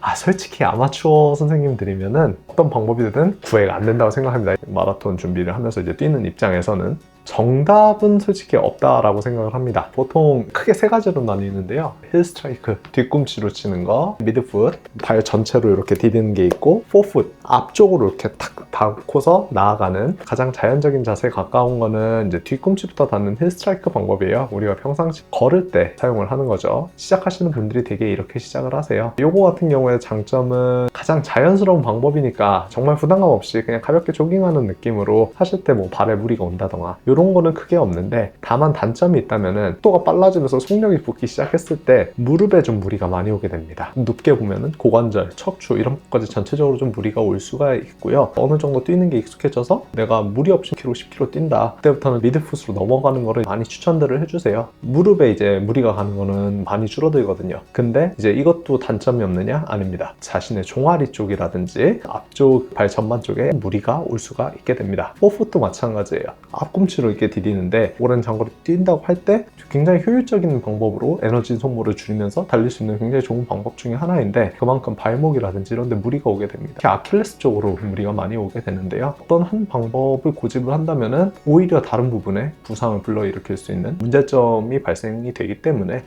아, 솔직히 아마추어 선생님들이면은 어떤 방법이든 구애가 안 된다고 생각합니다. 마라톤 준비를 하면서 이제 뛰는 입장에서는 정답은 솔직히 없다라고 생각을 합니다. 보통 크게 세 가지로 나뉘는데요. 힐 스트라이크, 뒤꿈치로 치는 거, 미드풋, 발 전체로 이렇게 디디는 게 있고, 포풋, 앞쪽으로 이렇게 탁 닿고서 나아가는 가장 자연적인 자세에 가까운 거는 이제 뒤꿈치부터 닿는 힐 스트라이크 방법이에요. 우리가 평상시 걸을 때 사용을 하는 거죠. 시작하시는 분들이 되게 이렇게 시작을 하세요. 요거 같은 경우에 장점은 가장 자연스러운 방법이니까 정말 부담감 없이 그냥 가볍게 조깅하는 느낌으로 하실 때 뭐 발에 무리가 온다던가 이런 거는 크게 없는데 다만 단점이 있다면은 속도가 빨라지면서 속력이 붙기 시작했을 때 무릎에 좀 무리가 많이 오게 됩니다. 높게 보면은 고관절, 척추 이런 것까지 전체적으로 좀 무리가 올 수가 있고요. 어느 정도 뛰는 게 익숙해져서 내가 무리 없이 10km, 10km 뛴다. 그때부터는 미드풋으로 넘어가는 거를 많이 추천들을 해주세요. 무릎에 이제 무리가 가는 거는 많이 줄어들거든요. 근데 이제 이것도 단점이 없느냐? 아닙니다. 자신의 종아리 쪽이라든지 앞쪽 발 전반 쪽에 무리가 올 수가 있게 됩니다. 포풋도 마찬가지예요. 앞꿈치 로 이렇게 디디는데 오랜 장거리 뛴다고 할 때 굉장히 효율적인 방법으로 에너지 소모를 줄이면서 달릴 수 있는 굉장히 좋은 방법 중에 하나인데 그만큼 발목이라든지 이런 데 무리가 오게 됩니다. 특히 아킬레스 쪽으로 무리가 많이 오게 되는데요. 어떤 한 방법을 고집을 한다면은 오히려 다른 부분에 부상을 불러일으킬 수 있는 문제점이 발생이 되기 때문에